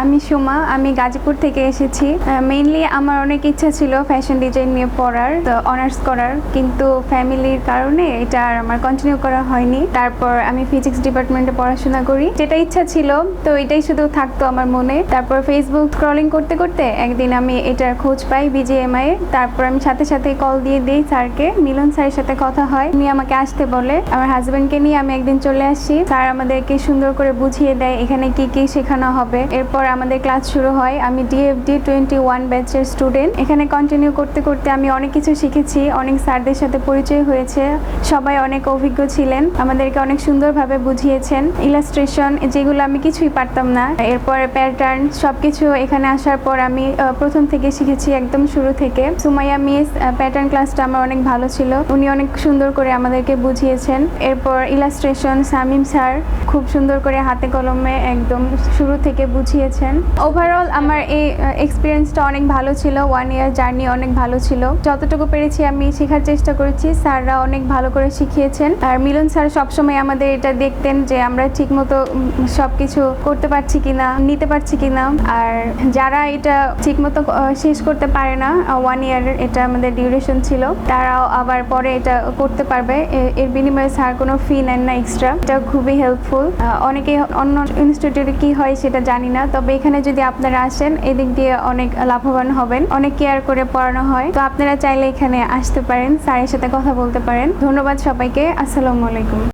আমি সুমা, আমি গাজীপুর থেকে এসেছি। মেইনলি আমার অনেক ইচ্ছা ছিল ফ্যাশন ডিজাইন নিয়ে পড়ার অনার্স করার, কিন্তু ফ্যামিলির কারণে এটা আর আমার কন্টিনিউ করা হয়নি। তারপর আমি ফিজিক্স ডিপার্টমেন্টে পড়াশোনা করি। যেটা ইচ্ছা ছিল, তো এটাই শুধু থাকতো আমার মনে। তারপর ফেসবুক স্ক্রলিং করতে করতে একদিন আমি এটার খোঁজ পাই বিজিএমআই এর। তারপর আমি সাথে সাথে কল দিয়ে দিই স্যারকে। মিলন স্যারের সাথে কথা হয়। উনি আমাকে আসতে বলে, আমার হাজব্যান্ডকে নিয়ে আমি একদিন চলে আসি। স্যার আমাদেরকে সুন্দর করে বুঝিয়ে দেয় এখানে কি কি শেখানো হবে। এরপর আমাদের ক্লাস শুরু হয়। আমি ডিএফডি টোয়েন্টি ওয়ান ব্যাচের স্টুডেন্ট এখানে কন্টিনিউ করতে করতে আমি অনেক কিছু শিখেছি। অনেক স্যারদের সাথে পরিচয় হয়েছে। সবাই অনেক অভিজ্ঞ ছিলেন। আমাদেরকে অনেক সুন্দরভাবে বুঝিয়েছেন। ইলাস্ট্রেশন যেগুলো আমি কিছুই পারতাম না। এরপর প্যাটার্ন সবকিছু এখানে আসার পর আমি প্রথম থেকে শিখেছি একদম শুরু থেকে। সুমাইয়া মিস প্যাটার্ন ক্লাসটা আমার অনেক ভালো ছিল। উনি অনেক সুন্দর করে আমাদেরকে বুঝিয়েছেন। এরপর ইলাস্ট্রেশন সামিম স্যার খুব সুন্দর করে হাতে কলমে একদম শুরু থেকে বুঝিয়েছেন। ওভারঅল আমার এই এক্সপিরিয়েন্সটা অনেক ভালো ছিল। ওয়ান ইয়ার জার্নি অনেক ভালো ছিল। যতটুকু পেরেছি আমি শেখার চেষ্টা করেছি। স্যাররা অনেক ভালো করে শিখিয়েছেন। আর মিলন স্যার সবসময় আমাদের এটা দেখতেন যে আমরা ঠিকমতো সব কিছু করতে পারছি কিনা, নিতে পারছি কিনা। আর যারা এটা ঠিকমতো শেষ করতে পারে না ওয়ান ইয়ার এটা আমাদের ডিউরেশন ছিল। তারাও আবার পরে এটা করতে পারবে। এর বিনিময়ে স্যার কোনো ফি নেন না এক্সট্রা এটা খুবই হেল্পফুল অনেকে অন্য ইনস্টিটিউটে কি হয় সেটা জানি না। তবে এখানে যদি আপনারা আসেন, এদিক দিয়ে অনেক লাভবান হবেন, অনেক কেয়ার করে পড়ানো হয়। তো আপনারা চাইলে এখানে আসতে পারেন, স্যারের সাথে কথা বলতে পারেন। ধন্যবাদ সবাইকে, আসসালামু আলাইকুম।